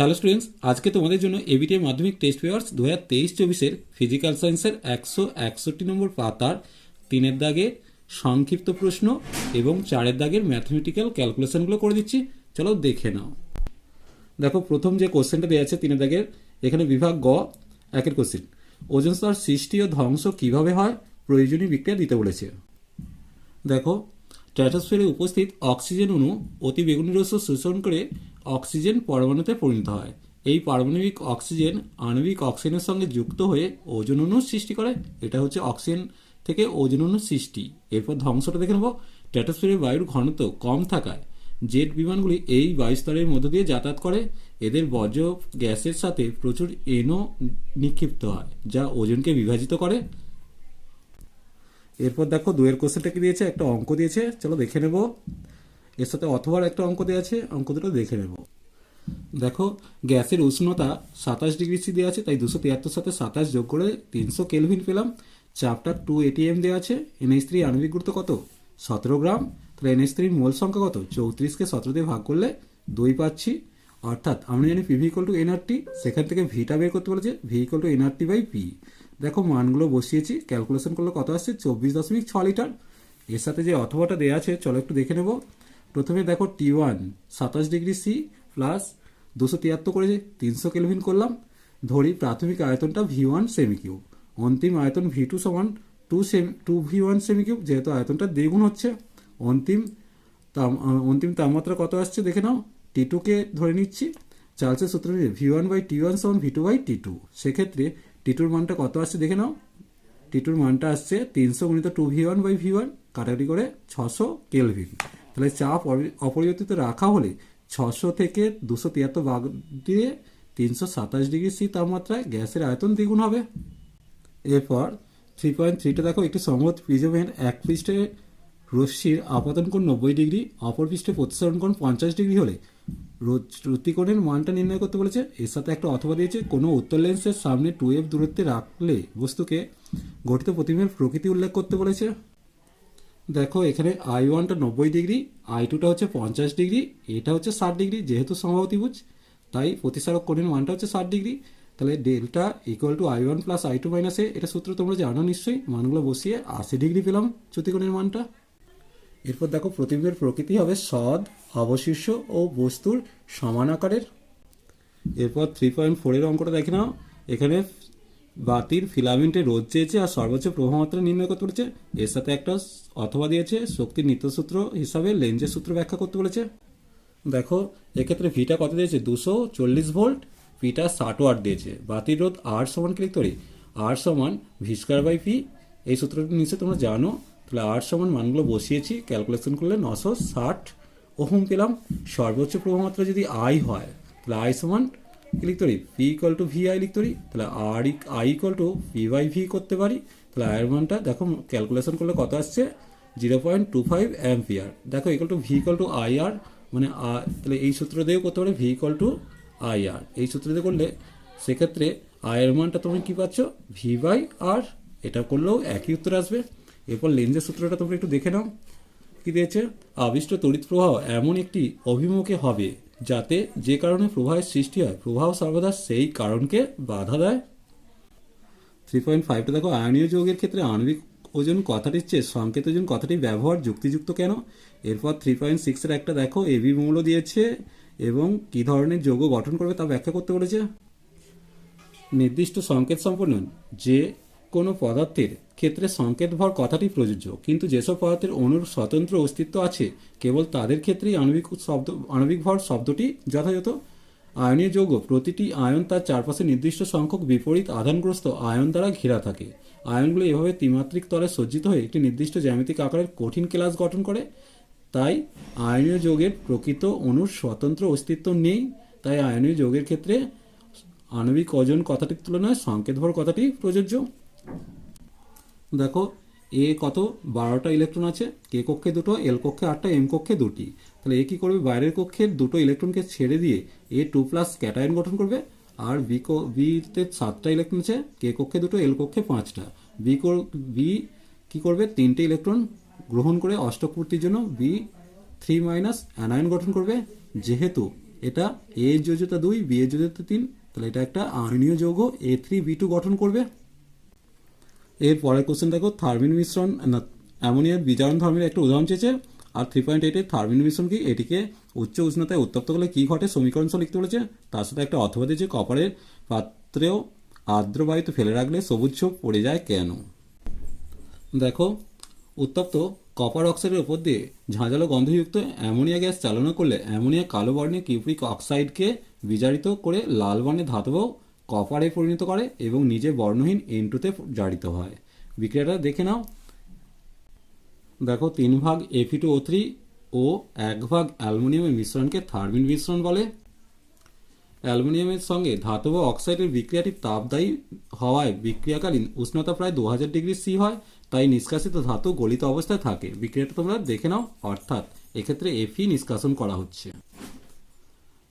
Hello students আজকে তোমাদের জন্য এবিটিএ মাধ্যমিক টেস্ট পেপার্স দু হাজার তেইশ চব্বিশের ফিজিক্যাল সায়েন্সের একশো একষট্টি নম্বর পাতার তিনের দাগের সংক্ষিপ্ত প্রশ্ন এবং চারের দাগের ম্যাথমেটিক্যাল ক্যালকুলেশনগুলো করে দিচ্ছি। চলো দেখে নাও। দেখো, প্রথম যে কোশ্চেনটা দেওয়া আছে তিনের দাগের, এখানে বিভাগ গ, একের কোশ্চেন ওজন স্তর সৃষ্টি ও ধ্বংস কীভাবে হয়, প্রয়োজনীয় বিক্রিয়া দিতে বলেছে। দেখো স্ট্র্যাটোস্ফিয়ারে উপস্থিত অক্সিজেন অণু অতি বেগুনি রশ্মি শোষণ করে অক্সিজেন পরমাণুতে পরিণত হয়। এই পারমাণবিক অক্সিজেন আণবিক অক্সিজেনের সঙ্গে যুক্ত হয়ে ওজন অণুর সৃষ্টি করে। এটা হচ্ছে অক্সিজেন থেকে ওজন অণুর সৃষ্টি। এরপর ধ্বংসটা দেখে নেব। স্ট্র্যাটোস্ফিয়ারে বায়ুর ঘনত্ব কম থাকায় জেট বিমানগুলি এই বায়ুস্তরের মধ্য দিয়ে যাতায়াত করে। এদের বর্জ্য গ্যাসের সাথে প্রচুর এনো নিক্ষিপ্ত হয়, যা ওজনকে বিভাজিত করে। এরপর দেখো দুয়ের কোশ্চেনটা কি দিয়েছে, একটা অঙ্ক দিয়েছে। চলো দেখে নেব। এর সাথে অথবার একটা অঙ্ক দেওয়া আছে, অঙ্ক দুটো দেখে নেব। দেখো, গ্যাসের উষ্ণতা সাতাশ ডিগ্রি সি দেওয়া আছে, তাই দুশো তিয়াত্তর সাথে সাতাশ যোগ করে তিনশো কেলভিন পেলাম। চাপটা টু এটিএম দেওয়া আছে, এনএইচ থ্রি আণবিক গুরুত্ব কত? সতেরো গ্রাম। তাহলে এনএইচ থ্রির মোল সংখ্যা কত? চৌত্রিশকে সতেরো দিয়ে ভাগ করলে দুই পাচ্ছি। অর্থাৎ আমরা জানি P V equal to NRT সেখান থেকে ভিটা বের করতে বলেছে V equal to NRT by P দেখো, মানগুলো বসিয়েছি, ক্যালকুলেশন করলে কত আসছে? চব্বিশ দশমিক ছ লিটার। এর সাথে যে অথবাটা দেওয়া আছে, চলো একটু দেখে নেব। প্রথমে দেখো টি ওয়ান সাতাশ ডিগ্রি সি প্লাস দুশো তিয়াত্তর করে তিনশো কেলভিন করলাম, ধরি প্রাথমিক আয়তনটা ভি ওয়ান সেমি কিউব অন্তিম আয়তন ভি টু সমান two same to V one semi cube যেহেতু আয়তনটা দ্বিগুণ হচ্ছে, অন্তিম তাম, অন্তিম তাপমাত্রা কত আসছে দেখে নাও টি টুকে ধরে নিচ্ছি, চার্লসের সূত্র অনুযায়ী V one by T one সমান V two by T two সেক্ষেত্রে টি টুর মানটা কত আসছে দেখে নাও টি টুর মানটা আসছে তিনশো গুণিত two V one by V one কাটাকাটি করে ছশো কেলভিন তাহলে চাপ অপরিবর্তিত রাখা হলে ছশো থেকে দুশো তিয়াত্তর ভাগ দিয়ে তিনশো সাতাশ ডিগ্রি সি তাপমাত্রায় গ্যাসের আয়তন দ্বিগুণ হবে। এরপর থ্রি পয়েন্ট থ্রিটা দেখো, একটি সমত প্রিজমের এক পৃষ্ঠে রশ্মির আপাতন কোণ নব্বই ডিগ্রি, অপর পৃষ্ঠে প্রতিসরণ কোণ পঞ্চাশ ডিগ্রি হলে রুতিকোণের মানটা নির্ণয় করতে বলেছে। এর সাথে একটা অথবা দিয়েছে, কোনো উত্তর লেন্সের সামনে টু এফ দূরত্বে রাখলে বস্তুকে গঠিত প্রতিবিম্বের প্রকৃতি উল্লেখ করতে বলেছে। দেখো, এখানে আই ওয়ানটা নব্বই ডিগ্রি আই টুটা হচ্ছে পঞ্চাশ ডিগ্রি, এটা হচ্ছে ষাট ডিগ্রি, যেহেতু সমবাহুত্রিভুজ তাই প্রতিসারক কোণের মানটা হচ্ছে ষাট ডিগ্রি। তাহলে delta equal to I one plus I two minus এ এটা সূত্র তোমরা জানো নিশ্চয়ই, মানগুলো বসিয়ে আশি ডিগ্রি পেলাম চ্যুতিকোণের মানটা। এরপর দেখো, প্রতিবিম্বের প্রকৃতি হবে সদ, অবশিষ্ট ও বস্তুর সমান আকারের। এরপর থ্রি পয়েন্ট ফোরের অঙ্কটা দেখে নাও, এখানে বাতির ফিলামেন্টের রোধ চেয়েছে আর সর্বোচ্চ প্রভাবমাত্রা নির্ণয় করতে বলেছে। এর সাথে একটা অথবা দিয়েছে, শক্তির নিত্যসূত্র হিসাবে লেন্সের সূত্র ব্যাখ্যা করতে বলেছে। দেখো, এক্ষেত্রে ভিটা কত দিয়েছে? দুশো চল্লিশ ভোল্ট। পিটা ষাট ওয়াট দিয়েছে। বাতির রোধ আর সমান ক্লিক করি আর সমান ভি স্কোয়ার বাই পি এই সূত্রটি নিশ্চয়ই তোমরা জানো। তাহলে আর সমান মানগুলো বসিয়েছি। ক্যালকুলেশন করলে নশো ষাট ওহম পেলাম। সর্বোচ্চ প্রভাবমাত্রা যদি আই হয়, তাহলে আই সমান কি লিখতে পারি? P equal to V I লিখতে পারি? তাহলে আর I equal to P by V করতে পারি। তাহলে আয়ের মানটা, দেখো ক্যালকুলেশন করলে কত আসছে? Zero point two five ampere দেখো equal to V equal to I R মানে তাহলে এই সূত্র দিয়েও করতে পারে V equal to I R এই সূত্র দিয়ে করলে সেক্ষেত্রে আয়ের মানটা তুমি কী পাচ্ছ? ভি বাই আর এটা করলেও একই উত্তর আসবে। এরপর লেন্সের সূত্রটা তোমরা একটু দেখে নাও। কি দিয়েছে? আবিষ্ট তড়িৎ প্রবাহ এমন একটি অভিমুখে হবে যাতে যে কারণে প্রবাহের সৃষ্টি হয়, প্রবাহ সর্বদা সেই কারণকে বাধা দেয়। থ্রি পয়েন্ট ফাইভটা দেখো, আয়নীয় যৌগের ক্ষেত্রে আণবিক ওজন কথাটির চেয়ে সংকেত ওজন কথাটি ব্যবহার যুক্তিযুক্ত কেন? এরপর থ্রি পয়েন্ট সিক্সের একটা দেখো এবি মৌল দিয়েছে এবং কী ধরনের যৌগ গঠন করবে তা ব্যাখ্যা করতে বলেছে। নির্দিষ্ট সংকেত সম্পন্ন যে কোনো পদার্থের ক্ষেত্রে সংকেত ভর কথাটি প্রযোজ্য, কিন্তু যেসব পদার্থের অণুর স্বতন্ত্র অস্তিত্ব আছে, কেবল তাদের ক্ষেত্রেই আণবিক শব্দ আণবিক ভর শব্দটি যথাযথ আয়নীয় যৌগ। প্রতিটি আয়ন তার চারপাশে নির্দিষ্ট সংখ্যক বিপরীত আধানগ্রস্ত আয়ন দ্বারা ঘেরা থাকে। আয়নগুলো এভাবে ত্রিমাত্রিক তলে সজ্জিত হয়ে একটি নির্দিষ্ট জ্যামিতিক আকারের কঠিন ক্লাস গঠন করে। তাই আয়নীয় যৌগের প্রকৃত অণুর স্বতন্ত্র অস্তিত্ব নেই। তাই আয়নীয় যৌগের ক্ষেত্রে আণবিক ওজন কথাটির তুলনায় সংকেতভর কথাটি প্রযোজ্য। দেখো এ কত? বারোটা ইলেকট্রন আছে। কে কক্ষে দুটো এল কক্ষে আটটা এম কক্ষে দুটি। তাহলে এ কী করবে? বাইরের কক্ষের দুটো ইলেকট্রনকে ছেড়ে দিয়ে এ টু প্লাস ক্যাটায়ন গঠন করবে। আর বি বিতে সাতটা ইলেকট্রন আছে। কে কক্ষে দুটো এল কক্ষে পাঁচটা। বি বি কী করবে? তিনটে ইলেকট্রন গ্রহণ করে অষ্টক পূর্তির জন্য বি থ্রি মাইনাস অ্যানায়ন গঠন করবে। যেহেতু এটা এ এর যোজ্যতা দুই বি এর যোজ্যতা তিন, তাহলে এটা একটা আয়নীয় যৌগ। এ থ্রি বি টু গঠন করবে। এর পরের কোশ্চেন দেখো থার্মিন মিশ্রণ অ্যামোনিয়ার বিজারণ ধর্মের একটা উদাহরণ চেয়েছে, আর থ্রি পয়েন্ট এইটের থার্মিন মিশ্রণ কি, এটিকে উচ্চ উষ্ণতায় উত্তপ্ত করলে কী ঘটে সমীকরণ লিখতে বলেছে, তার সাথে একটা অথবা দিয়েছে কপারের পাত্রেও আর্দ্র ফেলে রাখলে সবুজ ছোপ পড়ে যায় কেন? দেখো, উত্তপ্ত কপার অক্সাইডের উপর দিয়ে ঝাঁঝালো গন্ধযুক্ত অ্যামোনিয়া গ্যাস চালনা করলে অ্যামোনিয়া কালো বর্ণের কিউপ্রিক অক্সাইডকে বিজারিত করে লাল বর্ণের ধাতব কপারে পরিণত করে এবং নিজে বর্ণহীন এনটুতে জারিত হয়। বিক্রিয়াটা দেখে নাও। দেখো, তিন ভাগ এফি টু ও থ্রি ও এক ভাগ অ্যালুমিনিয়ামের মিশ্রণকে থার্মিন মিশ্রণ বলে। অ্যালুমিনিয়ামের সঙ্গে ধাতব অক্সাইডের বিক্রিয়াটি তাপদায়ী হওয়ায় বিক্রিয়াকালীন উষ্ণতা প্রায় দু হাজার ডিগ্রি সি হয়, তাই নিষ্কাশিত ধাতু গলিত অবস্থায় থাকে। বিক্রিয়াটা তোমরা দেখে নাও। অর্থাৎ, এক্ষেত্রে এফি নিষ্কাশন করা হচ্ছে।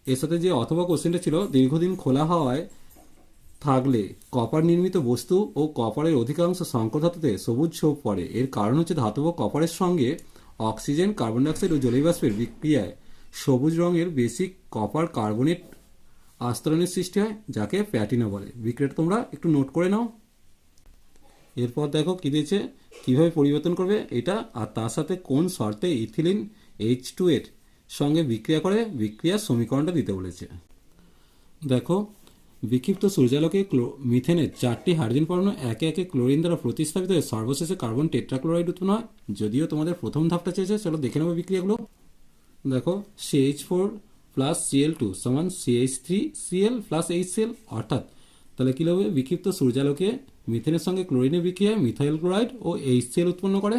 এর সাথে যে অথবা কোশ্চেনটা ছিল, দীর্ঘদিন খোলা হওয়ায় থাকলে কপার নির্মিত বস্তু ও কপারের অধিকাংশ সংকর ধাতুতে সবুজ ছোপ পড়ে। এর কারণ হচ্ছে ধাতব কপারের সঙ্গে অক্সিজেন কার্বন ডাইঅক্সাইড ও জলীয় বাষ্পের বিক্রিয়ায় সবুজ রঙের বেসিক কপার কার্বনেট আস্তরণের সৃষ্টি হয়, যাকে প্যাটিনা বলে। বিক্রিয়াটা তোমরা একটু নোট করে নাও। এরপর দেখো কী দিয়েছে, কীভাবে পরিবর্তন করবে এটা আর তার সাথে কোন শর্তে ইথিলিন এইচ টু এর সঙ্গে বিক্রিয়া করে বিক্রিয়ার সমীকরণটা দিতে বলেছে। দেখো বিক্ষিপ্ত সূর্যালোকে মিথেনের চারটি হাইড্রোজেন পরমাণু একে একে ক্লোরিন দ্বারা প্রতিস্থাপিত হয়ে সর্বশেষে কার্বন টেট্রাক্লোরাইড উৎপন্ন হয় যদিও তোমাদের প্রথম ধাপটা চেয়েছে, চলো দেখে নেব বিক্রিয়াগুলো। দেখো CH four plus Cl two সমান CH three Cl plus H Cl অর্থাৎ তাহলে কী হবে বিক্ষিপ্ত সূর্যালোকে মিথেনের সঙ্গে ক্লোরিনের বিক্রিয়ায় মিথাইল ক্লোরাইড ও এইচ সিএল উৎপন্ন করে।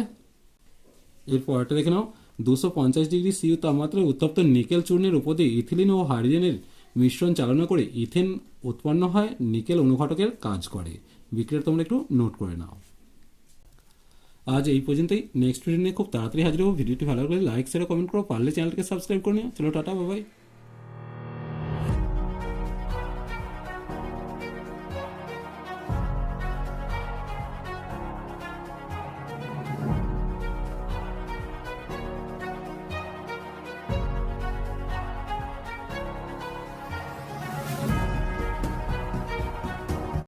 এর পরেরটা দেখে নাও, দুশো পঞ্চাশ ডিগ্রি সিউ তাপমাত্রায় উত্তপ্ত নিকেল চূর্ণের উপর দিয়ে ইথিলিন ও হাইড্রোজেনের মিশ্রণ চালনা করে ইথেন উৎপন্ন হয়, নিকেল অনুঘটকের কাজ করে। বিক্রিয়া তোমরা একটু নোট করে নাও। আজ এই পর্যন্তই। নেক্সট ভিডিও নিয়ে খুব তাড়াতাড়ি হাজির হব। ভিডিওটি ভালো লাগলে লাইক শেয়ার কমেন্ট করো। পারলে চ্যানেলকে সাবস্ক্রাইব করে নিও। চলো, টাটা বাবাই